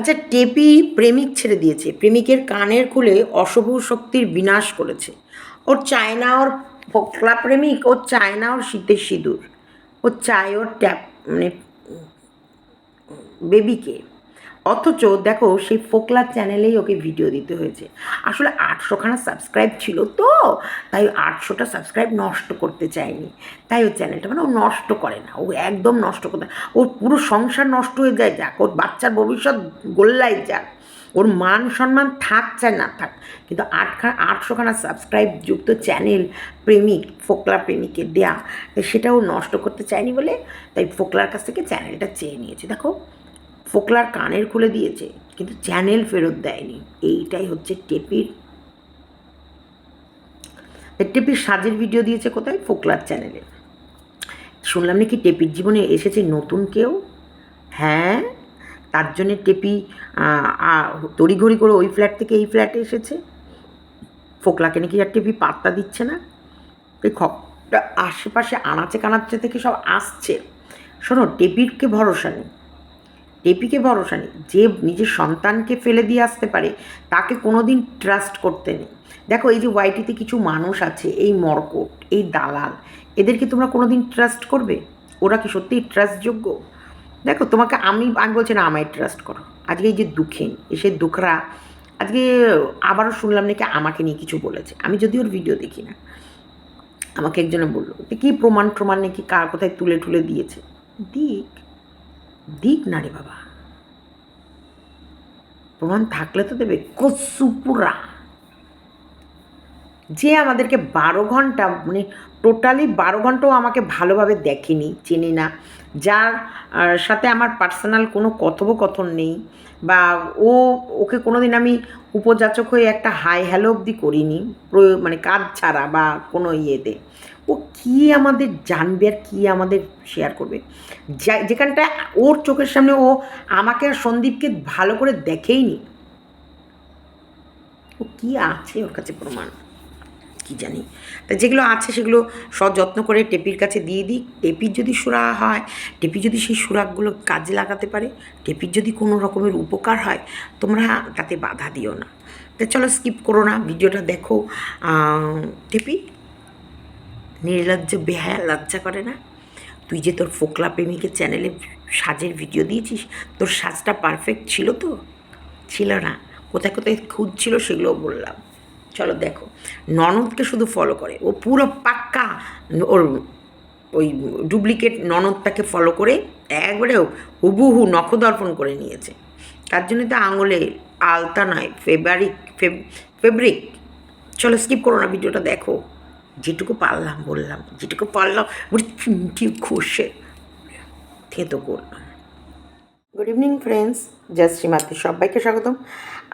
আচ্ছা টেপি প্রেমিক ছেড়ে দিয়েছে। প্রেমিকের কানের খুলে অশুভ শক্তির বিনাশ করেছে। ওর চায় না ওর ফোকলা প্রেমিক ও চায় না ওর শীতের সিঁদুর। ও চায়, ওর ট্যাপ মানে বেবিকে। অথচ দেখো সেই ফোকলার চ্যানেলেই ওকে ভিডিও দিতে হয়েছে। আসলে আটশোখানা সাবস্ক্রাইব ছিল তো, তাই আটশোটা সাবস্ক্রাইব নষ্ট করতে চায়নি। তাই ওর চ্যানেলটা মানে ও নষ্ট করে না, ও একদম নষ্ট করে করতে ওর পুরো সংসার নষ্ট হয়ে যায়, যাক, ওর বাচ্চার ভবিষ্যৎ গোল্লাই যাক। ওর মান সম্মান থাক চায় না থাক, কিন্তু আটখানা আটশোখানা সাবস্ক্রাইব যুক্ত চ্যানেল প্রেমিক, ফোকলা প্রেমিকের দেয়া, সেটাও নষ্ট করতে চায়নি বলে, তাই ফোকলার কাছ থেকে চ্যানেলটা চেয়ে নিয়েছে। দেখো ফোকলার কানের খুলে দিয়েছে, কিন্তু চ্যানেল ফেরত দেয়নি। এইটাই হচ্ছে টেপির। টেপির সাজের ভিডিও দিয়েছে কোথায়? ফোকলার চ্যানেলে। শুনলাম নাকি টেপির জীবনে এসেছে নতুন কেউ? হ্যাঁ তার জন্যে টেপি তড়িঘড়ি করে ওই ফ্ল্যাট থেকে এই ফ্ল্যাটে এসেছে। ফোকলাকে নাকি আর টেপি পাত্তা দিচ্ছে না। এই খবরটা আশেপাশে আনাচে কানাচে থেকে সব আসছে। শোনো টেপিরকে ভরসা নেই? টেপিকে ভরসা নেই। যে নিজের সন্তানকে ফেলে দিয়ে আসতে পারে, তাকে কোনো দিন ট্রাস্ট করতে নেই। দেখো, এই যে ওয়াইটিতে কিছু মানুষ আছে, এই মর্কট, এই দালাল, এদেরকে তোমরা কোনো দিন ট্রাস্ট করবে? ওরা কি সত্যিই ট্রাস্টযোগ্য দেখো, তোমাকে আমি আমি বলছি না, আমায় ট্রাস্ট করো। আজকে এই যে দুঃখে এসে দুঃখরা, আজকে আবারও শুনলাম নাকি আমাকে নিয়ে কিছু বলেছে। আমি যদি ওর ভিডিও দেখি না। আমাকে একজনে বলল কী প্রমাণ প্রমাণ নাকি কার কোথায় তুলে টুলে দিয়েছে? দিক দিক না রে বাবা। প্রমাণ থাকলে তো দেবে কসুপুরা যে আমাদেরকে বারো ঘণ্টা মানে টোটালি বারো ঘন্টাও আমাকে ভালোভাবে দেখেনি, চিনি না। যার সাথে আমার পার্সোনাল কোনো কথোপকথন নেই, বা ও, ওকে কোনো দিন আমি উপযাচক হয়ে একটা হাই হ্যালো অবধি করিনি মানে কাজ ছাড়া বা কোনো ইয়েতে। ও কী আমাদের জানবে আর কী আমাদের শেয়ার করবে? যেখানটা ওর চোখের সামনে ও আমাকে আর সন্দীপকে ভালো করে দেখেই নি ও কী আছে ওর কাছে প্রমাণ? কি জানি? তা যেগুলো আছে সেগুলো সযত্ন করে টেপির কাছে দিয়ে দিই। টেপির যদি সুরা হয়, টেপি যদি সেই সুরাগুলো কাজে লাগাতে পারে টেপির যদি কোনো রকমের উপকার হয়, তোমরা তাতে বাধা দিও না। তা চলো স্কিপ করো না, ভিডিওটা দেখো। টেপি? নির্লজ্জ, বেহায়া, লজ্জা করে না? তুই যে তোর ফোকলা প্রেমিকের চ্যানেলে সাজের ভিডিও দিয়েছিস, তোর সাজটা পারফেক্ট ছিল তো? ছিল না। কোথায় কোথায় খুঁজছিল সেগুলো বললাম। চলো দেখো। ননদকে শুধু ফলো করে। ও পুরো পাক্কা ওর ওই ডুপ্লিকেট ননদটাকে ফলো করে একবারে হুবুহু নখদর্পণ করে নিয়েছে। তার জন্য তো আঙুলে আলতা নয় ফেব্রিক ফেব্রিক চলো স্কিপ করো না ভিডিওটা দেখো। যেটুকু পারলাম বললাম, যেটুকু পারলাম ওর চিমটি ঘষে থেতো করলাম। গুড ইভিনিং ফ্রেন্ডস জয় শ্রীমাতে সবাইকে স্বাগতম।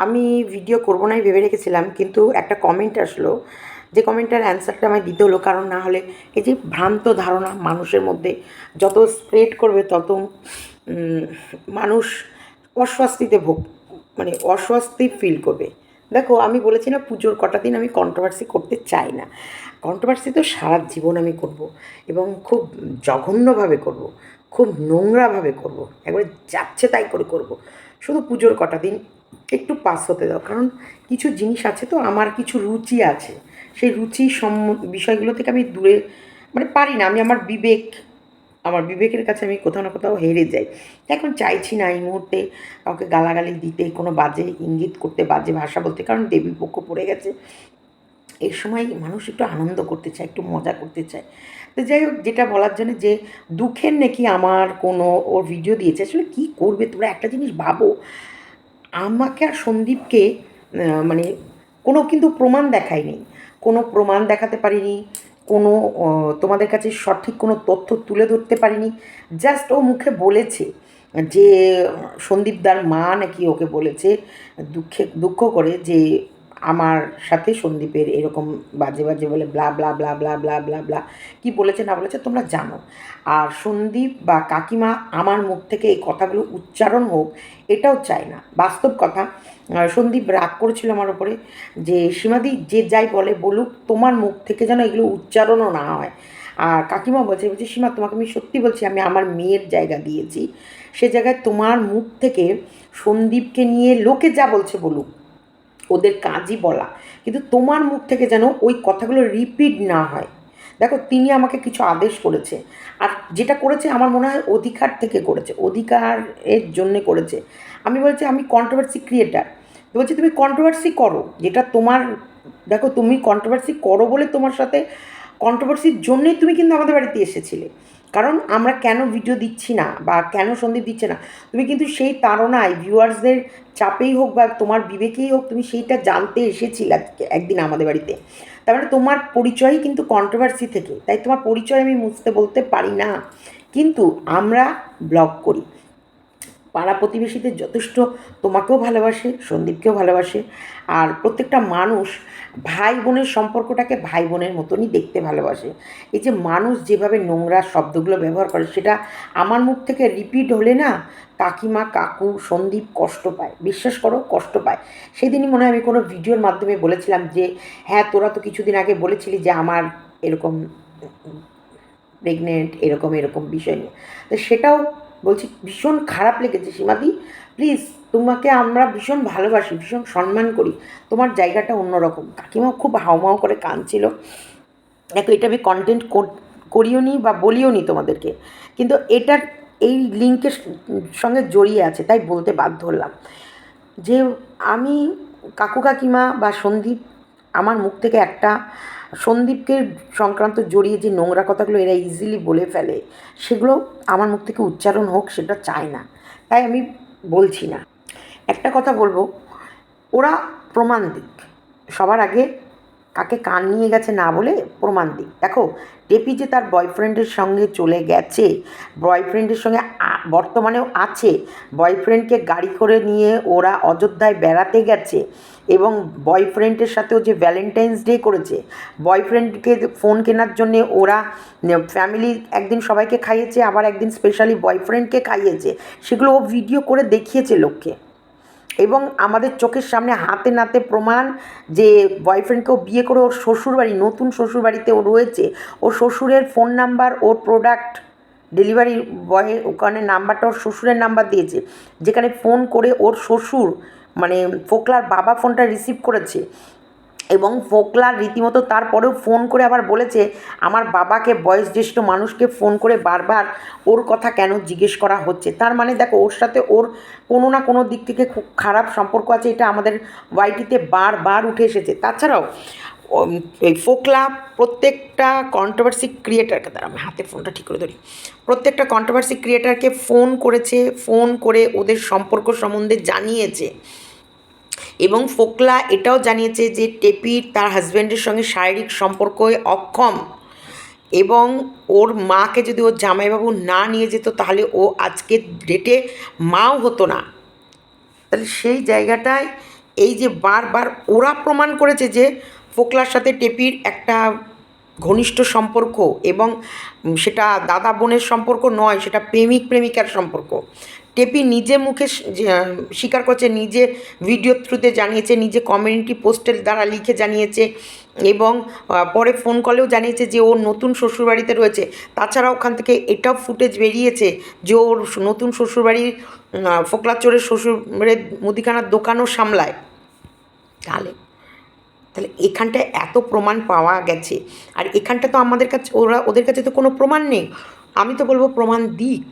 আমি ভিডিও করব নাই ভেবে রেখেছিলাম, কিন্তু একটা কমেন্ট আসলো। যে কমেন্টটার অ্যান্সারটা আমায় দিতে হলো, কারণ না হলে এই যে ভ্রান্ত ধারণা মানুষের মধ্যে যত স্প্রেড করবে, তত মানুষ অস্বস্তিতে ভোগ মানে অস্বস্তি ফিল করবে। দেখো, আমি বলেছি না পুজোর কটা দিন আমি কন্ট্রোভার্সি করতে চাই না। কন্ট্রোভার্সি তো সারা জীবন আমি করব এবং খুব জঘন্যভাবে করব, খুব নোংরাভাবে করব, একবারে যাচ্ছে তাই করে করব। শুধু পুজোর কটা দিন একটু পাস হতে দাও, কারণ কিছু জিনিস আছে তো, আমার কিছু রুচি আছে। সেই রুচি সম বিষয়গুলো থেকে আমি দূরে মানে পারি না, আমি আমার বিবেক আমার বিবেকের কাছে আমি কোথাও না কোথাও হেরে যাই। এখন চাইছি না এই মুহূর্তে কাউকে গালাগালি দিতে, কোনো বাজে ইঙ্গিত করতে, বাজে ভাষা বলতে, কারণ দেবী পক্ষ পড়ে গেছে। এই সময় মানুষ একটু আনন্দ করতে চায়, একটু মজা করতে চায়। তো যাই হোক, যেটা বলার জন্য যে দুঃখের নাকি আমার কোনো ওর ভিডিও দিয়েছে, আসলে কী করবে, তোমরা একটা জিনিস ভাবো। আমাকে আর সন্দীপকে মানে কোনো কিন্তু প্রমাণ দেখায়নি, কোনো প্রমাণ দেখাতে পারিনি কোনো তোমাদের কাছে সঠিক কোনো তথ্য তুলে ধরতে পারিনি। জাস্ট ও মুখে বলেছে যে সন্দীপদার মা নাকি ওকে বলেছে দুঃখে, দুঃখ করে যে, আমার সাথে সন্দীপের এরকম বাজে বাজে বলে blah blah blah blah blah blah blah কী বলেছে না বলেছে তোমরা জানো। আর সন্দীপ বা কাকিমা আমার মুখ থেকে এই কথাগুলো উচ্চারণ হোক, এটাও চায় না। বাস্তব কথা সন্দীপ রাগ করেছিল আমার ওপরে যে, সীমাদি, যে যাই বলে বলুক, তোমার মুখ থেকে যেন এগুলো উচ্চারণও না হয়। আর কাকিমা বলছে বলছে, সীমা, তোমাকে আমি সত্যি বলছি, আমি আমার মেয়ের জায়গা দিয়েছি। সে জায়গায় তোমার মুখ থেকে সন্দীপকে নিয়ে লোকে যা বলছে বলুক, ওদের কাজই বলা। কিন্তু তোমার মুখ থেকে যেন ওই কথাগুলো রিপিট না হয়। দেখো, তিনি আমাকে কিছু আদেশ করেছে। আর যেটা করেছে, আমার মনে হয় অধিকার থেকে করেছে, অধিকারের জন্যে করেছে। আমি বলছি, আমি কন্ট্রোভার্সি ক্রিয়েটার বলছি, তুমি কন্ট্রোভার্সি করো। যেটা তোমার, দেখো তুমি কন্ট্রোভার্সি করো বলে তোমার সাথে কন্ট্রোভার্সির জন্যেই তুমি কিন্তু আমাদের বাড়িতে এসেছিলে। কারণ আমরা কেন ভিডিও দিচ্ছি না বা কেন সন্দীপ দিচ্ছে না? তুমি কিন্তু সেই তাড়নায় ভিউয়ার্সদের চাপেই হোক বা তোমার বিবেকেই হোক তুমি সেইটা জানতে এসেছিলে একদিন আমাদের বাড়িতে। তার মানে তোমার পরিচয়ই কিন্তু কন্ট্রোভার্সি থেকে। তাই তোমার পরিচয় আমি মুছতে বলতে পারি না। কিন্তু আমরা ব্লগ করি। পাড়া প্রতিবেশীদের যথেষ্ট তোমাকেও ভালোবাসে, সন্দীপকেও ভালোবাসে। আর প্রত্যেকটা মানুষ ভাই বোনের সম্পর্কটাকে ভাই বোনের মতনই দেখতে ভালোবাসে। এই যে মানুষ যেভাবে নোংরা শব্দগুলো ব্যবহার করে, সেটা আমার মুখ থেকে রিপিট হলে না কাকিমা, কাকু, সন্দীপ কষ্ট পায়। বিশ্বাস করো, কষ্ট পায়। সেদিনই মনে হয় আমি কোনো ভিডিওর মাধ্যমে বলেছিলাম যে হ্যাঁ তোরা তো কিছুদিন আগে বলেছিলি যে আমার এরকম প্রেগনেন্ট এরকম এরকম বিষয় নিয়ে। তো সেটাও বলছি, ভীষণ খারাপ লেগেছে সীমাদি। প্লিজ তোমাকে আমরা ভীষণ ভালোবাসি, ভীষণ সম্মান করি। তোমার জায়গাটা অন্যরকম। কাকিমাও খুব হাওমাও করে কাঁদছিল। দেখো, এটা আমি কন্টেন্ট করিও নি বা বলিও নি তোমাদেরকে। কিন্তু এটার এই লিঙ্কের সঙ্গে জড়িয়ে আছে, তাই বলতে বাধ্য হলাম। যে আমি কাকু কাকিমা বা সন্দীপ আমার মুখ থেকে একটা সন্দীপকে সংক্রান্ত জড়িয়ে যে নোংরা কথাগুলো এরা ইজিলি বলে ফেলে, সেগুলো আমার মুখ থেকে উচ্চারণ হোক, সেটা চায় না। তাই আমি বলছি না। একটা কথা বলব, ওরা প্রমাণ দিক। সবার আগে কাকে কান নিয়ে গেছে না বলে প্রমাণ দিক। দেখো, টেপি যে তার বয়ফ্রেন্ডের সঙ্গে চলে গেছে বয়ফ্রেন্ডের সঙ্গে বর্তমানেও আছে বয়ফ্রেন্ডকে গাড়ি করে নিয়ে ওরা অযোধ্যায় বেড়াতে গেছে এবং বয়ফ্রেন্ডের সাথেও যে ভ্যালেন্টাইন্স ডে করেছে বয়ফ্রেন্ডকে ফোন কেনার জন্যে ওরা ফ্যামিলি একদিন সবাইকে খাইয়েছে, আবার একদিন স্পেশালি বয়ফ্রেন্ডকে খাইয়েছে। সেগুলো ও ভিডিও করে দেখিয়েছে লোককে। এবং আমাদের চোখের সামনে হাতে নাতে প্রমাণ যে বয়ফ্রেন্ডকেও বিয়ে করে, ওর শ্বশুরবাড়ি, নতুন শ্বশুরবাড়িতে ও রয়েছে। ওর শ্বশুরের ফোন নাম্বার ওর প্রোডাক্ট ডেলিভারি বয়ের ওখানে নাম্বারটা ওর শ্বশুরের নাম্বার দিয়েছে। যেখানে ফোন করে ওর শ্বশুর মানে ফোকলার বাবা ফোনটা রিসিভ করেছে এবং ফোকলার রীতিমতো তারপরেও ফোন করে আবার বলেছে, আমার বাবাকে বয়োজ্যেষ্ঠ মানুষকে ফোন করে বারবার ওর কথা কেন জিজ্ঞেস করা হচ্ছে? তার মানে দেখো, ওর সাথে ওর কোনো না কোনো দিক থেকে খুব খারাপ সম্পর্ক আছে, এটা আমাদের ওয়াইটিতে বারবার উঠে এসেছে। তাছাড়াও এই ফোকলা প্রত্যেকটা কন্ট্রোভার্সি ক্রিয়েটারকে দ্বারা আমি হাতে ফোনটা ঠিক করে ধরি। প্রত্যেকটা কন্ট্রোভার্সি ক্রিয়েটারকে ফোন করেছে ফোন করে ওদের সম্পর্ক সম্বন্ধে জানিয়েছে। এবং ফোকলা এটাও জানিয়েছে যে টেপির তার হাজব্যান্ডের সঙ্গে শারীরিক সম্পর্কে অক্ষম এবং ওর মাকে যদি ওর জামাইবাবু না নিয়ে যেত তাহলে ও আজকের ডেটে মাও হতো না। তাহলে সেই জায়গাটায় এই যে বারবার ওরা প্রমাণ করেছে যে ফোকলার সাথে টেপির একটা ঘনিষ্ঠ সম্পর্ক এবং সেটা দাদা বোনের সম্পর্ক নয়, সেটা প্রেমিক প্রেমিকার সম্পর্ক। টেপি নিজে মুখে স্বীকার করছে, নিজে ভিডিও থ্রুতে জানিয়েছে, নিজে কমিউনিটি পোস্টের দ্বারা লিখে জানিয়েছে এবং পরে ফোন কলেও জানিয়েছে যে ওর নতুন শ্বশুরবাড়িতে রয়েছে। তাছাড়া ওখান থেকে এটাও ফুটেজ বেরিয়েছে যে ওর নতুন শ্বশুরবাড়ির ফোকলাচোরের শ্বশুরের মুদিখানার দোকানও সামলায়। তাহলে তাহলে এখানটায় এত প্রমাণ পাওয়া গেছে। আর এখানটা তো আমাদের কাছে, ওরা, ওদের কাছে তো কোনো প্রমাণ নেই। আমি তো বলব প্রমাণ দিক।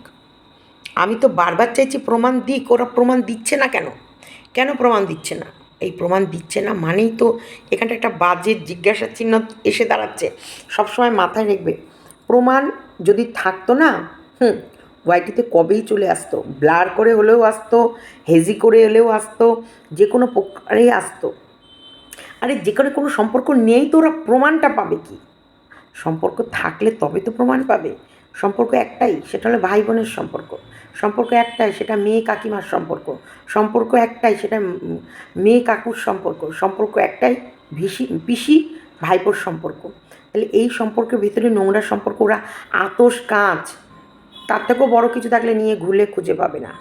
আমি তো বারবার চাইছি প্রমাণ দিক, ওরা প্রমাণ দিচ্ছে না কেন? কেন প্রমাণ দিচ্ছে না? এই প্রমাণ দিচ্ছে না মানেই তো এখানটা একটা বাজে জিজ্ঞাসার চিহ্ন এসে দাঁড়াচ্ছে। সবসময় মাথায় রেখবে, প্রমাণ যদি থাকতো না, হুম, ওয়াইটিতে কবেই চলে আসতো? ব্লার করে হলেও আসতো, হেজি করে হলেও আসতো, যে কোনো প্রকারেই আসতো। আরে যেখানে কোনো সম্পর্ক নেই তো ওরা প্রমাণটা পাবে কি? সম্পর্ক থাকলে তবে তো প্রমাণ পাবে। সম্পর্ক একটাই, সেটা হলো ভাই বোনের সম্পর্ক। সম্পর্ক একটাই, সেটা মেয়ে কাকিমার সম্পর্ক। সম্পর্ক একটাই, সেটা মেয়ে কাকুর সম্পর্ক। সম্পর্ক একটাই, ভিসি, পিসি, ভাইপোর সম্পর্ক। তাহলে এই সম্পর্কের ভিতরে নোংরা সম্পর্ক, ওরা আতস কাঁচ। তার থেকেও বড় কিছু থাকলে নিয়ে ঘুলে খুঁজে পাবে না।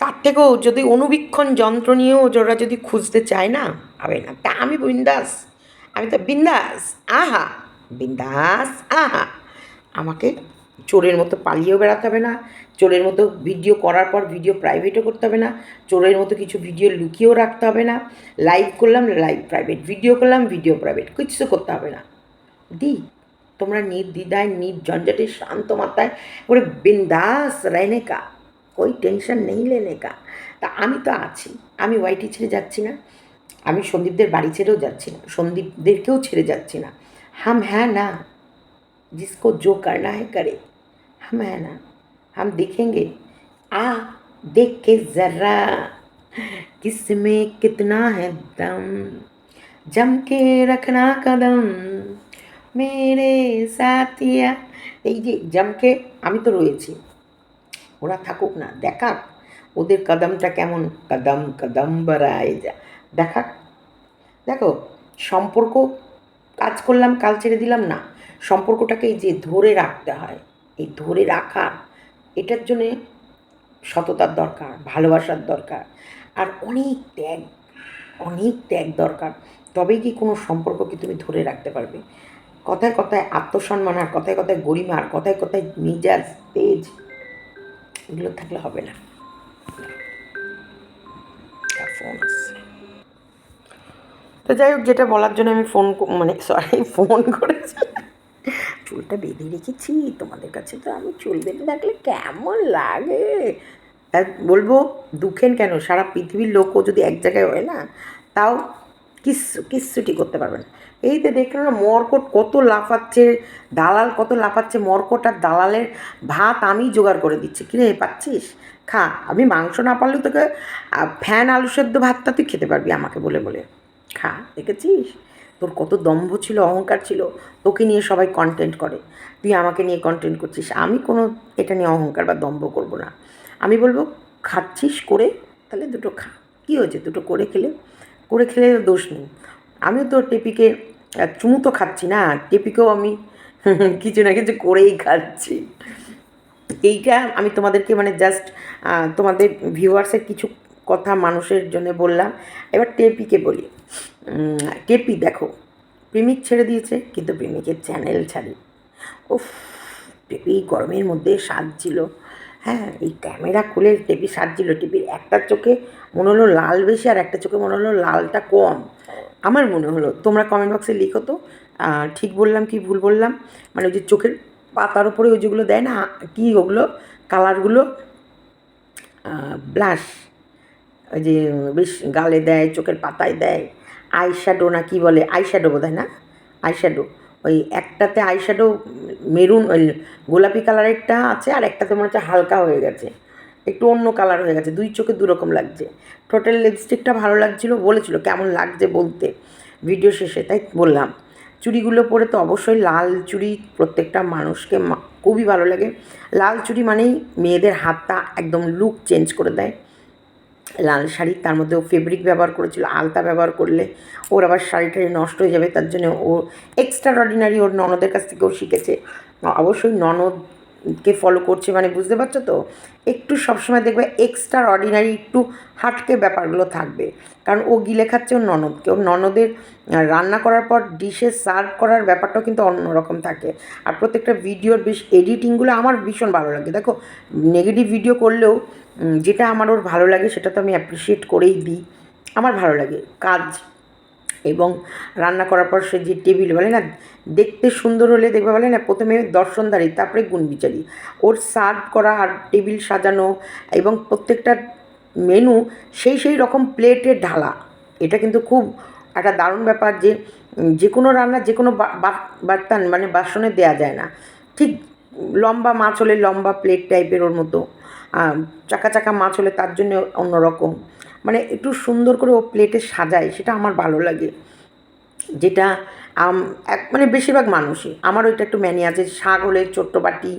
তার থেকেও যদি অনুবীক্ষণ যন্ত্র নিয়েও ওরা যদি খুঁজতে চায় না হবে না। তা আমি বিন্দাস, আমি তো বিন্দাস, আহা বিন্দাস, আহা। আমাকে চোরের মতো পালিয়েও বেড়াতে হবে না, চোরের মতো ভিডিও করার পর ভিডিও প্রাইভেটও করতে হবে না, চোরের মতো কিছু ভিডিও লুকিয়েও রাখতে হবে না লাইভ করলাম লাইভ প্রাইভেট ভিডিও করলাম ভিডিও প্রাইভেট কিছু করতে হবে না। দি, তোমরা নির্দ্বিধায়, নির্ঝঞ্ঝটে, শান্ত মাথায় করে বিন্দাস রেনে কা ওই টেনশন নেই লেনে কা। তা আমি তো আছি, আমি ওয়াইটি ছেড়ে যাচ্ছি না, আমি সন্দীপদের বাড়ি ছেড়েও যাচ্ছি না, সন্দীপদেরকেও ছেড়ে যাচ্ছি না। হাম হ্যাঁ না। जिसको जो करना है करे हम है ना हम देखेंगे आ देख के ज़रा किस में कितना है दम जम के रखना कदम मेरे साथिया এই যে জমকে আমি তো রয়েছি ওরা থাকুক না দেখাক ওদের কদমটা কেমন কদম কদম বাড়ায় যা দেখাক দেখো সম্পর্ক কাজ করলাম, কাল ছেড়ে দিলাম, না। সম্পর্কটাকে এই যে ধরে রাখতে হয়, এই ধরে রাখা এটার জন্যে সততার দরকার, ভালোবাসার দরকার, আর অনেক ত্যাগ অনেক ত্যাগ দরকার। তবেই কি কোনো সম্পর্ককে তুমি ধরে রাখতে পারবে? কথায় কথায় আত্মসম্মান, আর কথায় কথায় গরিমা, আর কথায় কথায় মিজাজ, তেজ, এগুলো থাকলে হবে না। ফোন তো যাই হোক, যেটা বলার জন্য আমি ফোন মানে সরি ফোন করেছি। চুলটা বেঁধে রেখেছি, তোমাদের কাছে তো আমি চুল বেঁধে থাকলে কেমন লাগে? তা বলব, দুঃখেন কেন? সারা পৃথিবীর লোকও যদি এক জায়গায় হয় না, তাও কিচ্ছু কিচ্ছুটি করতে পারবে না। এই তো দেখল না, মরকট কত লাফাচ্ছে, দালাল কত লাফাচ্ছে, মরকট আর দালালের ভাত আমি জোগাড় করে দিচ্ছি। কিরে, পাচ্ছিস? খা, আমি মাংস না পারলেও তোকে ফ্যান আলু সেদ্ধ ভাতটা তুই খেতে পারবি আমাকে বলে বলে। খা, দেখেছিস? তোর কত দম্ভ ছিল, অহংকার ছিল, তোকে নিয়ে সবাই কন্টেন্ট করে। তুই আমাকে নিয়ে কন্টেন্ট করছিস, আমি কোনো এটা নিয়ে অহংকার বা দম্ভ করব না। আমি বলব, খাচ্ছিস করে, তাহলে দুটো খা। কী হয়েছে? দুটো করে খেলে? করে খেলে দোষ নেই। আমিও তো টেপিকে চুমু তো খাচ্ছি না, টেপিকেও আমি কিছু না কিছু করেই খাচ্ছি। এইটা আমি তোমাদেরকে মানে জাস্ট তোমাদের ভিউয়ার্সের কিছু কথা মানুষের জন্য বললাম। এবার টেপিকে বলি। টেপি দেখো, প্রেমিক ছেড়ে দিয়েছে, কিন্তু প্রেমিকের চ্যানেল ছাড়ি। উফ টেপি গরমের মধ্যে সাজছিল। হ্যাঁ এই ক্যামেরা খুলে টেপি সাজছিল। টেপির একটা চোখে মনে হলো লাল বেশি আর একটা চোখে মনে হলো লালটা কম। আমার মনে হলো, তোমরা কমেন্ট বক্সে লিখো তো ঠিক বললাম কি ভুল বললাম? মানে ওই যে চোখের পাতার উপরে ওই যেগুলো দেয় না, কী ওগুলো কালারগুলো ব্লাশ ওই যে বেশ গালে দেয়, চোখের পাতায় দেয়। আইশ্যাডো না কি বলে? আইশ্যাডো বোধ হয় না? আইশ্যাডো। ওই একটাতে আইশ্যাডো মেরুন, ওই গোলাপি কালারেরটা আছে, আর একটাতে মনে হচ্ছে হালকা হয়ে গেছে। একটু অন্য কালার হয়ে গেছে, দুই চোখে দুরকম লাগছে। টোটাল লিপস্টিকটা ভালো লাগছিল, বলেছিল কেমন লাগছে বলতে। ভিডিও শেষে, তাই বললাম। চুড়িগুলো পরে তো অবশ্যই লাল চুড়ি প্রত্যেকটা মানুষকে খুবই ভালো লাগে। লাল চুড়ি মানেই মেয়েদের হাতটা একদম লুক চেঞ্জ করে দেয়। লাল শাড়ি, তার মধ্যে ও ফেব্রিক ব্যবহার করেছিল, আলতা ব্যবহার করলে ওর আবার শাড়িটারি নষ্ট হয়ে যাবে, তার জন্য ও এক্সট্রা অর্ডিনারি ওর ননদের কাছ থেকেও শিখেছে। অবশ্যই ননদকে ফলো করছে মানে বুঝতে পারছ তো? একটু সবসময় দেখবে এক্সট্রা অর্ডিনারি একটু হাটকে ব্যাপারগুলো থাকবে। কারণ ও গিলে খাচ্ছে ওর ননদকে। ওর ননদের রান্না করার পর ডিশে সার্ভ করার ব্যাপারটাও কিন্তু অন্যরকম থাকে। আর প্রত্যেকটা ভিডিওর বেশ এডিটিংগুলো আমার ভীষণ ভালো লাগে। দেখো নেগেটিভ ভিডিও করলেও যেটা আমার ওর ভালো লাগে, সেটা তো আমি অ্যাপ্রিসিয়েট করেই দিই। আমার ভালো লাগে কাজ এবং রান্না করার পর সে যে টেবিল বলে না, দেখতে সুন্দর হলে দেখবে বলে না, প্রথমে দর্শনদারি তারপরে গুণ বিচারি ওর সার্ভ করা আর টেবিল সাজানো এবং প্রত্যেকটা মেনু সেই সেই রকম প্লেটে ঢালা। এটা কিন্তু খুব একটা দারুণ ব্যাপার যে যে কোনো রান্না, যে কোনো বার্তান মানে বাসনে দেয়া যায় না। ঠিক লম্বা মাছ হলে লম্বা প্লেট টাইপের ওর মতো। চাকা চাকা মাছ হলে তার জন্য অন্যরকম। মানে একটু সুন্দর করে ও প্লেটে সাজায়, সেটা আমার ভালো লাগে। যেটা এক মানে বেশিরভাগ মানুষই। আমার ওইটা একটু ম্যানি আছে, শাক হলে ছোট্ট বাটি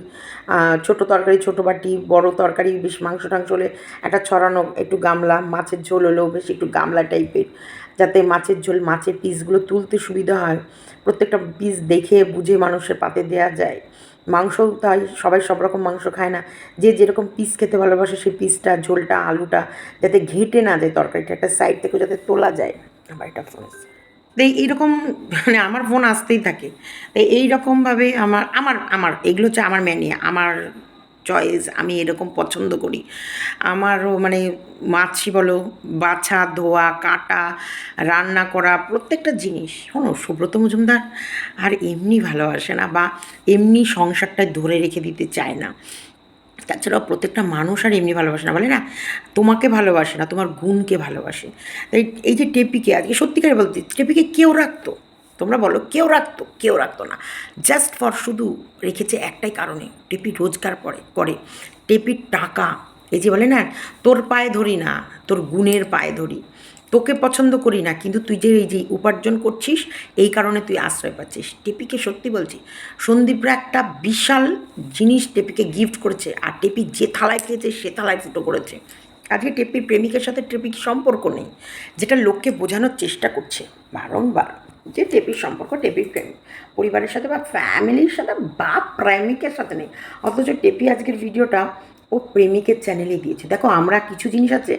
ছোট তরকারি ছোট বাটি, বড় তরকারি, বেশ মাংস টাংস হলে একটা ছড়ানো, একটু গামলা, মাছের ঝোল হলেও বেশ একটু গামলা টাইপের যাতে মাছের ঝোল, মাছের পিসগুলো তুলতে সুবিধা হয়। প্রত্যেকটা পিস দেখে, বুঝে মানুষের পাতে দেওয়া যায়। মাংসও তাই সবাই সব রকম মাংস খায় না। যে যেরকম পিস খেতে ভালোবাসে সেই পিসটা ঝোলটা, আলুটা যাতে ঘেঁটে না যায় তরকারিটা, একটা সাইড থেকে যাতে তোলা যায়। আমার এটা ফোন এসেছে। তো এই- এইরকম মানে আমার ফোন আসতেই থাকে। তাই এইরকমভাবে আমার আমার আমার, এগুলো হচ্ছে আমার ম্যানিয়া আমার চয়েস আমি এরকম পছন্দ করি। আমারও মানে মাছি বলো, বাছা, ধোয়া, কাটা, রান্না করা, প্রত্যেকটা জিনিস, শোনো, সুব্রত মজুমদার আর এমনি ভালোবাসে না বা এমনি সংসারটা ধরে রেখে দিতে চায় না। তাছাড়াও প্রত্যেকটা মানুষ আর এমনি ভালোবাসে না, বলে না, তোমাকে ভালোবাসে না, তোমার গুণকে ভালোবাসে। তাই এই যে টেপিকে, আজকে সত্যিকারে বলতে, টেপিকে কেউ রাখতো তোমরা বলো, কেউ রাখতো কেউ রাখতো না। জাস্ট ফর শুধু রেখেছে একটাই কারণে, টেপি রোজগার করে করে। টেপির টাকা, এই যে বলে না, তোর পায়ে ধরি না, তোর গুণের পায়ে ধরি। তোকে পছন্দ করি না, কিন্তু তুই যে এই যে উপার্জন করছিস, এই কারণে তুই আশ্রয় পাচ্ছিস। টেপিকে সত্যি বলছি, সন্দীপরা একটা বিশাল জিনিস টেপিকে গিফট করেছে, আর টেপি যে থালায় খেয়েছে, সে থালায় ফুটো করেছে। আজকে টেপির প্রেমিকের সাথে টেপির সম্পর্ক নেই, যেটা লোককে বোঝানোর চেষ্টা করছে বারংবার। যে টেপির সম্পর্ক টেপির প্রেমিক পরিবারের সাথে বা ফ্যামিলির সাথে বা প্রেমিকের সাথে নেই। অথচ টেপি আজকের ভিডিওটা ও প্রেমিকের চ্যানেলে দিয়েছে। দেখো, আমরা কিছু জিনিস আছে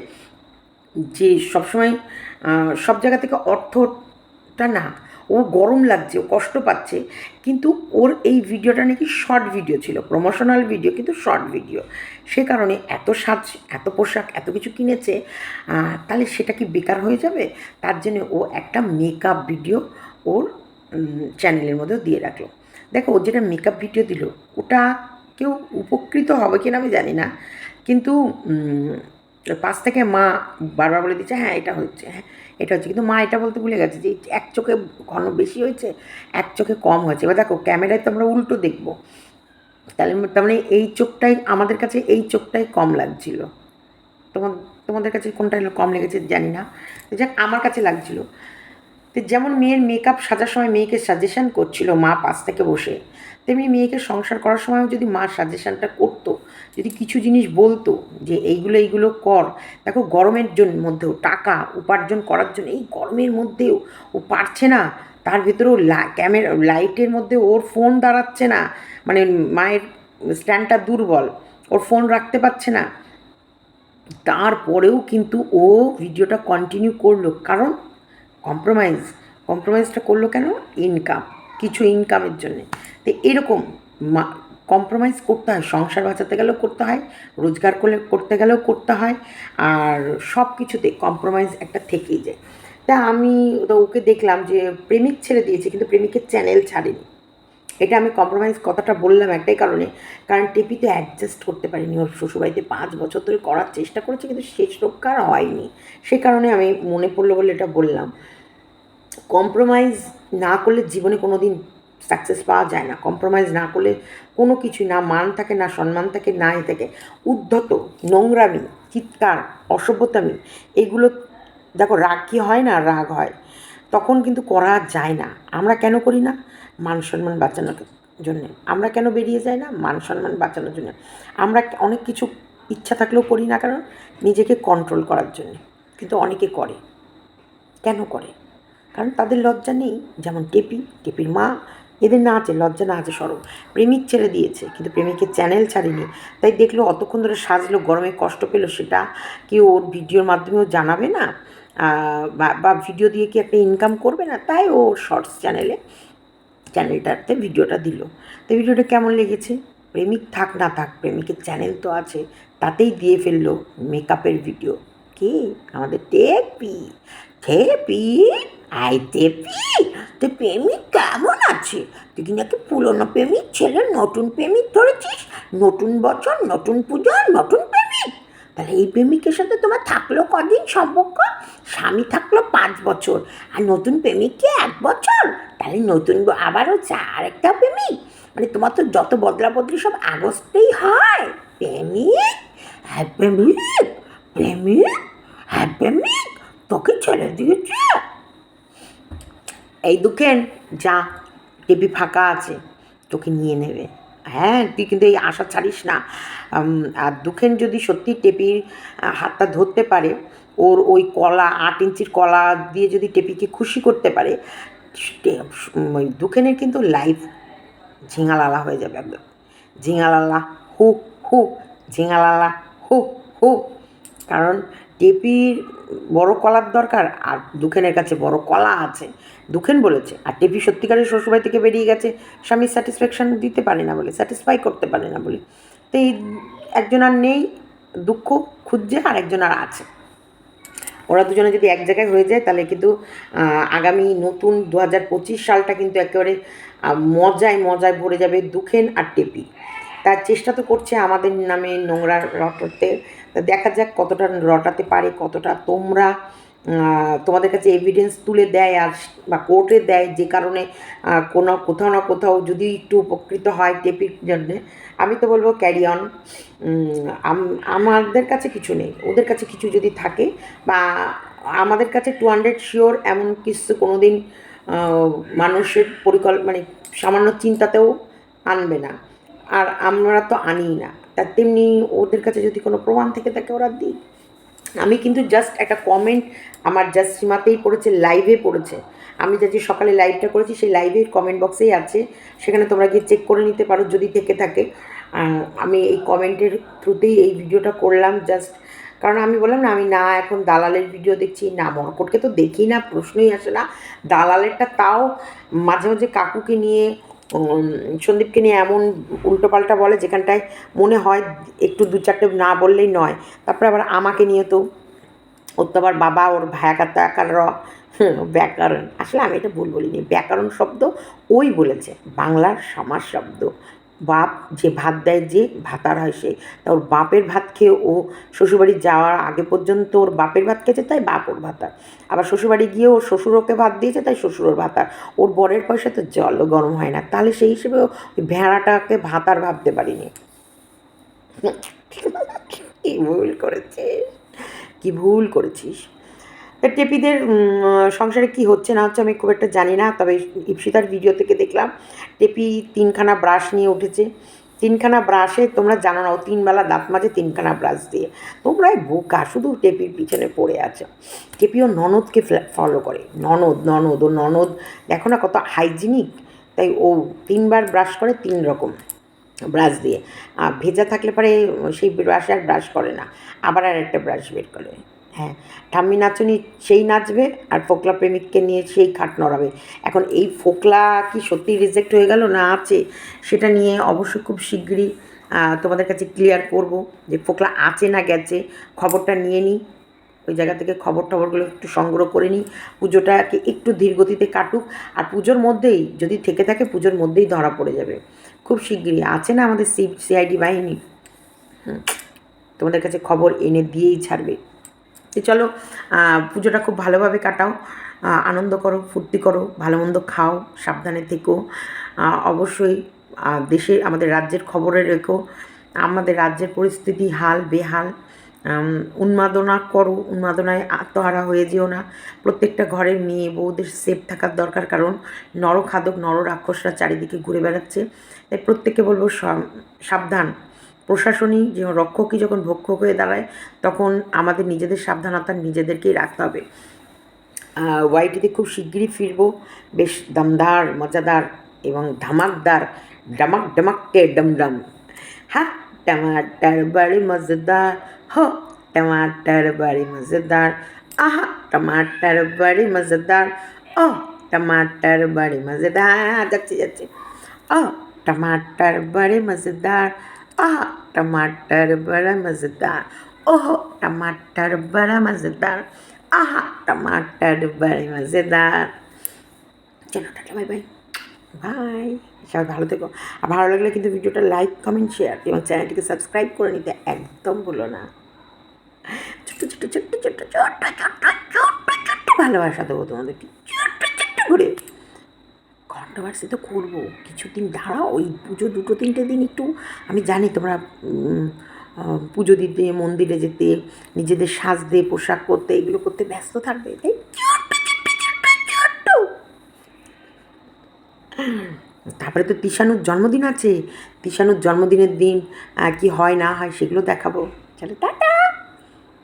যে সবসময় সব জায়গা থেকে অর্থটা না ও গরম লাগছে, ও কষ্ট পাচ্ছে। কিন্তু ওর এই ভিডিওটা নাকি শর্ট ভিডিও ছিল প্রমোশনাল ভিডিও কিন্তু শর্ট ভিডিও। সে কারণে এত সাজ, এত পোশাক, এত কিছু কিনেছে তাহলে সেটা কি বেকার হয়ে যাবে? তার জন্য ও একটা মেকআপ ভিডিও ওর চ্যানেলের মধ্যেও দিয়ে রাখল। দেখো, ও যেটা মেকআপ ভিডিও দিল, ওটা কেউ উপকৃত হবে কিনা আমি জানি না। কিন্তু পাশ থেকে মা বারবার বলে দিচ্ছে হ্যাঁ এটা হচ্ছে হ্যাঁ এটা হচ্ছে। কিন্তু মা এটা বলতে ভুলে গেছে যে এক চোখে ঘন বেশি হয়েছে, এক চোখে কম হয়েছে। এবার দেখো, ক্যামেরায় তো আমরা উল্টো দেখব। তাহলে তার মানে এই চোখটাই আমাদের কাছে এই চোখটাই কম লাগছিল। তোমার তোমাদের কাছে কোনটা কম লেগেছে জানি না। যাক, আমার কাছে লাগছিল। তো যেমন মেয়ের মেকআপ সাজার সময় মেয়েকে সাজেশন করছিল মা পাশ থেকে বসে। তেমনি মেয়েকে সংসার করার সময়ও যদি মা সাজেশনটা করতো, যদি কিছু জিনিস বলতো যে এইগুলো এইগুলো কর, দেখো গরমের জন্য মধ্যেও টাকা উপার্জন করার জন্য এই গরমের মধ্যেও ও পারছে না, তার ভেতরেও ক্যামেরা লাইটের মধ্যে ওর ফোন দাঁড়াচ্ছে না মানে মায়ের স্ট্যান্ডটা দুর্বল, ওর ফোন রাখতে পারছে না। তারপরেও কিন্তু ও ভিডিওটা কন্টিনিউ করল, কারণ কম্প্রোমাইজ কম্প্রোমাইজটা করল কেন? ইনকাম কিছু ইনকামের জন্যে। তো এরকম কম্প্রোমাইজ করতে হয়, সংসার বাঁচাতে গেলেও করতে হয়, রোজগার করলে, করতে গেলেও করতে হয়, আর সব কিছুতে কম্প্রোমাইজ একটা থেকেই যায়। তা আমি তো ওকে দেখলাম যে প্রেমিক ছেড়ে দিয়েছে, কিন্তু প্রেমিকের চ্যানেল ছাড়েনি। এটা আমি কম্প্রোমাইজ কথাটা বললাম একটাই কারণে, কারণ টেপি তো অ্যাডজাস্ট করতে পারিনি, ওর শ্বশুরবাড়িতে পাঁচ বছর ধরে করার চেষ্টা করেছে, কিন্তু শেষ রক্ষা আর হয়নি। সে কারণে আমি মনে পড়ল বলে এটা বললাম। কম্প্রোমাইজ না করলে জীবনে কোনো দিন সাকসেস পাওয়া যায় না। কম্প্রোমাইজ না করলে কোনো কিছু না, মান থাকে না, সম্মান থাকে, না এ থাকে। উদ্ধত, নোংরামি, চিৎকার, অসভ্যতামি, এগুলো দেখো, রাগ কি হয় না, রাগ হয়, তখন কিন্তু করা যায় না। আমরা কেন করি না? মান সম্মান বাঁচানোর জন্য। আমরা কেন বেরিয়ে যাই না? মান সম্মান বাঁচানোর জন্য। আমরা অনেক কিছু ইচ্ছা থাকলেও করি না কারণ নিজেকে কন্ট্রোল করার জন্য। কিন্তু অনেকে করে। কেন করে? কারণ তাদের লজ্জা নেই। যেমন টেপি, টেপির মা এদের না আছে, লজ্জা না আছে সরব প্রেমিক ছেড়ে দিয়েছে, কিন্তু প্রেমিকের চ্যানেল ছাড়েনি। তাই দেখল অতক্ষণ ধরে সাজলো, গরমে কষ্ট পেল সেটা কি ওর ভিডিওর মাধ্যমেও জানাবে না? বা- ভিডিও দিয়ে কি একটা ইনকাম করবে না? তাই ও শর্টস চ্যানেলে চ্যানেলটাতে ভিডিওটা দিল। তো ভিডিওটা কেমন লেগেছে? প্রেমিক থাক না থাক, প্রেমিকের চ্যানেল তো আছে, তাতেই দিয়ে ফেলল মেকআপের ভিডিও কি? আমাদের টেপি টেপি আই টেপি তো প্রেমিক কেমন আছে? তুই কি নাকি পুরনো প্রেমিক, ছেলে নতুন প্রেমিক ধরেছিস? নতুন বছর, নতুন পুজো, নতুন প্রেমিক? তাহলে এই প্রেমিকের সাথে তোমার থাকল কদিন সম্পর্ক? স্বামী থাকল পাঁচ বছর, আর নতুন প্রেমিককে এক বছর? তাহলে নতুন ব- আবারও চা আরেকটা প্রেমিক? মানে তোমার তো যত বদলা বদলি সব আগস্টেই হয়। প্রেমিক? হ্যাঁ প্রেমিক। প্রেমিক? হ্যাঁ প্রেমিক? তোকে ছেড়ে দিয়েছে। এই দুঃখেন, যা টেপি ফাঁকা আছে, তোকে নিয়ে নেবে। হ্যাঁ তুই কিন্তু এই আশা ছাড়িস না। আর দুঃখেন যদি সত্যি টেপির হাতটা ধরতে পারে, ওর ওই কলা, আট ইঞ্চির কলা দিয়ে যদি টেপিকে খুশি করতে পারে ওই দুঃখেনের কিন্তু লাইফ ঝিঙালালা হয়ে যাবে একদম। ঝিঙালালা হু হু, ঝিঙালালা হু হু। কারণ টেপির বড় কলার দরকার আর দুখেনের কাছে বড় কলা আছে। দুখেন বলেছে, আর টেপি সত্যিকারের শ্বশুরবাড়ি থেকে বেরিয়ে গেছে, স্বামীর স্যাটিসফ্যাকশান দিতে পারে না বলে স্যাটিসফাই করতে পারে না বলে। তো এই একজন আর নেই, দুঃখ খুঁজছে আর একজন আর আছে। ওরা দুজনে যদি এক জায়গায় হয়ে যায়, তাহলে কিন্তু আগামী নতুন দু হাজার পঁচিশ সালটা কিন্তু একেবারে মজায় মজায় ভরে যাবে দুখেন আর টেপি। তার চেষ্টা তো করছে আমাদের নামে নোংরা রটাতে তা দেখা যাক কতটা রটাতে পারে, কতটা তোমরা তোমাদের কাছে এভিডেন্স তুলে দেয় আর বা কোর্টে দেয় যে কারণে কোনো, কোথাও না কোথাও যদি একটু উপকৃত হয় টেপির জন্যে, আমি তো বলব ক্যারি অন আমাদের কাছে কিছু নেই, ওদের কাছে কিছু যদি থাকে বা আমাদের কাছে টু হান্ড্রেড শিওর এমন কিছু কোনো দিন মানুষের পরিকল্প মানে সামান্য চিন্তাতেও আনবে না, আর আমরা তো আনিই না। তা তেমনি ওদের কাছে যদি কোনো প্রমাণ থেকে থাকে, ওরা দিই আমি কিন্তু জাস্ট একটা কমেন্ট আমার জাস্ট সীমাতেই পড়েছে লাইভে পড়েছে। আমি যা যে সকালে লাইভটা করেছি, সেই লাইভের কমেন্ট বক্সেই আছে। সেখানে তোমরা গিয়ে চেক করে নিতে পারো, যদি থেকে থাকে। আমি এই কমেন্টের থ্রুতেই এই ভিডিওটা করলাম জাস্ট কারণ আমি বললাম না, আমি না, এখন দালালের ভিডিও দেখছি, না, মরকটকে তো দেখি না, প্রশ্নই আসে না। দালালেরটা তাও মাঝে মাঝে কাকুকে নিয়ে সন্দীপকে নিয়ে এমন উল্টোপাল্টা বলে যেখানটায় মনে হয় একটু দু চারটে না বললেই নয়। তারপরে আবার আমাকে নিয়ে তো ওর তো আবার বাবা, ওর ভায়াকাতা কার ব্যাকরণ। আসলে আমি এটা ভুল বলিনি। ব্যাকরণ শব্দ ওই বলেছে, বাংলার সমাজ শব্দ। বাপ যে ভাত দেয় যে ভাতার হয় সে। তা ওর বাপের ভাত খেয়ে ও শ্বশুরবাড়ি যাওয়ার আগে পর্যন্ত ওর বাপের ভাত খেয়েছে, তাই বাপ ওর ভাতার। আবার শ্বশুরবাড়ি গিয়ে ওর শ্বশুর ওকে ভাত দিয়েছে, তাই শ্বশুর ওর ভাতার। ওর বরের পয়সা তো জলও গরম হয় না। তাহলে সেই হিসেবে ওই ভেড়াটাকে ভাতার ভাবতে পারিনি। কি ভুল করেছিস? কি ভুল করেছিস? টেপিদের সংসারে কি হচ্ছে না হচ্ছে আমি খুব একটা জানি না, তবে ইপসিতার ভিডিও থেকে দেখলাম, টেপি তিনখানা ব্রাশ নিয়ে উঠেছে। তিনখানা ব্রাশে তোমরা জানো না, ও তিনবেলা দাঁত মাজে তিনখানা ব্রাশ দিয়ে। তোমরাই বোকা, শুধু টেপির পিছনে পড়ে আছো। টেপি ও ননদকে ফলো করে। ননদ ননদ, ও ননদ, দেখো না কত হাইজিনিক তাই ও তিনবার ব্রাশ করে তিন রকম ব্রাশ দিয়ে। ভেজা থাকলে পরে সেই ব্রাশে আর ব্রাশ করে না। আবার আর একটা ব্রাশ বের করে। হ্যাঁ ঠাম্মি নাচুনি সেই নাচবে আর ফোকলা প্রেমিককে নিয়ে সেই খাট নড়াবে। এখন এই ফোকলা কি সত্যি রিজেক্ট হয়ে গেল না আছে? সেটা নিয়ে অবশ্যই খুব আহ, তোমাদের কাছে ক্লিয়ার করব যে ফোকলা আছে না গেছে। খবরটা নিয়ে নিই ওই জায়গা থেকে খবর টবরগুলো একটু সংগ্রহ করে নিই পুজোটাকে একটু ধীর গতিতে কাটুক। আর পুজোর মধ্যেই যদি থেকে থাকে পুজোর মধ্যেই ধরা পড়ে যাবে। খুব শিগগিরই। আছে না আমাদের সি সিআইডি বাহিনী? তোমাদের কাছে খবর এনে দিয়েই ছাড়বে। তো চলো পুজোটা খুব ভালোভাবে কাটাও আনন্দ করো, ফুর্তি করো ভালো মন্দ খাও, সাবধানে থেকো অবশ্যই দেশে, আমাদের রাজ্যের খবরে রেখো, আমাদের রাজ্যের পরিস্থিতি হাল বেহাল উন্মাদনা করো, উন্মাদনায় আত্মহারা হয়ে যেও না, প্রত্যেকটা ঘরের মেয়ে বউদের সেফ থাকার দরকার, কারণ নরখাদক নর রাক্ষসরা চারিদিকে ঘুরে বেড়াচ্ছে, তাই প্রত্যেককে বলব সাবধান প্রশাসনই যখন রক্ষকই যখন ভক্ষক হয়ে দাঁড়ায়, তখন আমাদের নিজেদের সাবধানতা নিজেদেরকেই রাখতে হবে। ওয়াইটিতে খুব শিগগিরই ফিরবো। বেশ দমদার, মজাদার এবং ধামাকদার ডামাক ডামাককে ডমডম হ্যাঁ টমাটার বাড়ি মজাদার। হ, টমাটার বাড়ি মজাদার। আহা, টমাটার বাড়ি মজাদার। অ টমাটার বাড়ি মজাদার। যাচ্ছে যাচ্ছে। ও, টমাটার বাড়ি মজাদার। आह टमाटर बड़ा मज़ेदार ओहो टमाटर बड़ा मज़ेदार आहा टमाटर बड़े मज़ेदार চলো টাটা বাই বাই বাই সবাই ভালো থেকো আর ভালো লাগলে কিন্তু ভিডিওটা লাইক কমেন্ট শেয়ার এবং চ্যানেলটিকে সাবস্ক্রাইব করে নিতে একদম ভুলো না ছোট্ট ছোট্ট ছোট্ট ছোট্ট ছোট্ট ছোট্ট ছোট্ট ছোট্ট ভালোবাসা দেবো তোমাদেরকে ছোট্ট ছোট্ট করে কন্ট্রোভার্সি তো করব। কিছুদিন দাঁড়াও, ওই পুজো দুটো তিনটে দিন একটু, আমি জানি তোমরা পুজো দিতে, মন্দিরে যেতে, নিজেদের সাজতে, পোশাক করতে এগুলো করতে ব্যস্ত থাকবে তারপরে তো তিশানুর জন্মদিন আছে। তিশানুর জন্মদিনের দিন কি হয় না হয় সেগুলো দেখাবো। চলো, টাটা!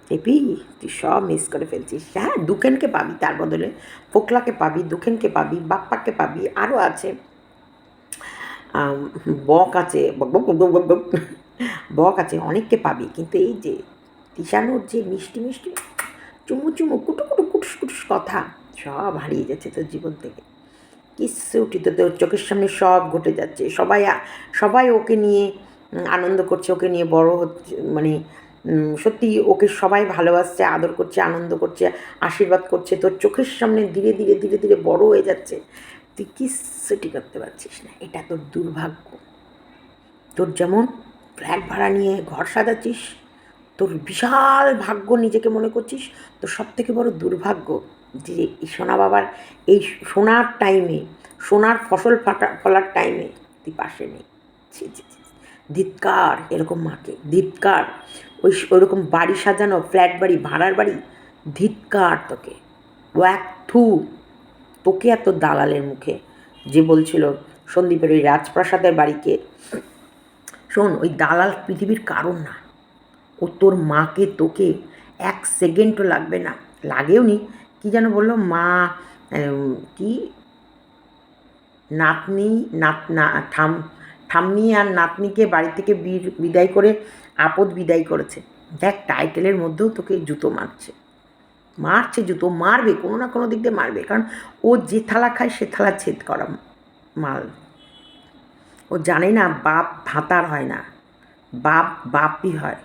চেপি তুই সব মিস করে ফেলছিস। হ্যাঁ দুখেনকে পাবি, তার বদলে ফোকলাকে পাবি, দুখেনকে পাবি, বাপ্পাকে পাবি আরও আছে। বক আছে বক আছে, অনেককে পাবি, কিন্তু এই যে তিশানুর যে মিষ্টি মিষ্টি, চুমু চুমু, কুটু কুটু, কুটুস কুটুস কথা, সব হারিয়ে যাচ্ছে তোর জীবন থেকে। কিচ্ছু তো তোর চোখের সামনে সব ঘটে যাচ্ছে। সবাই সবাই ওকে নিয়ে আনন্দ করছে, ওকে নিয়ে বড় হচ্ছে মানে সত্যি ওকে সবাই ভালোবাসছে, আদর করছে, আনন্দ করছে, আশীর্বাদ করছে। তোর চোখের সামনে ধীরে ধীরে ধীরে ধীরে বড় হয়ে যাচ্ছে। তুই কিচ্ছুটি করতে পারছিস না? এটা তোর দুর্ভাগ্য। তোর যেমন ফ্ল্যাট ভাড়া নিয়ে ঘর সাজাচ্ছিস, তোর বিশাল ভাগ্য নিজেকে মনে করছিস, তোর সব থেকে বড় দুর্ভাগ্য যে সোনা বাবার, এই সোনার টাইমে সোনার ফসল ফাটা, ফলার টাইমে তুই পাশে নেই। ছি ছি। ধিৎকার, এরকম মাকে, ধিৎকার, ওই ওইরকম বাড়ি সাজানো, ফ্ল্যাট বাড়ি, ভাড়ার বাড়ি, ধিৎকার তোকে। ওয়াক থু, তোকে এত দালালের মুখে। যে বলছিল সন্দীপের ওই রাজপ্রাসাদের বাড়িকে, শোন, ওই দালাল পৃথিবীর কারণ না। ও তোর মাকে, তোকে এক সেকেন্ডও লাগবে না। লাগেও নি কী যেন বলল, মা কি? নাতনি, নাত, না ঠাম ঠাম্মি আর নাতনিকে বাড়ি থেকে বিদায় করে আপদ বিদায় করেছে। দেখ, টাইটেলের মধ্যেও তোকে জুতো মারছে। মারছে জুতো, মারবে, কোনো না কোনো দিক দিয়ে মারবে। কারণ ও যে থালা খায়, সে থালা ছেদ করা মাল। ও জানে না, বাপ ভাতার হয় না। বাপ বাপই হয়।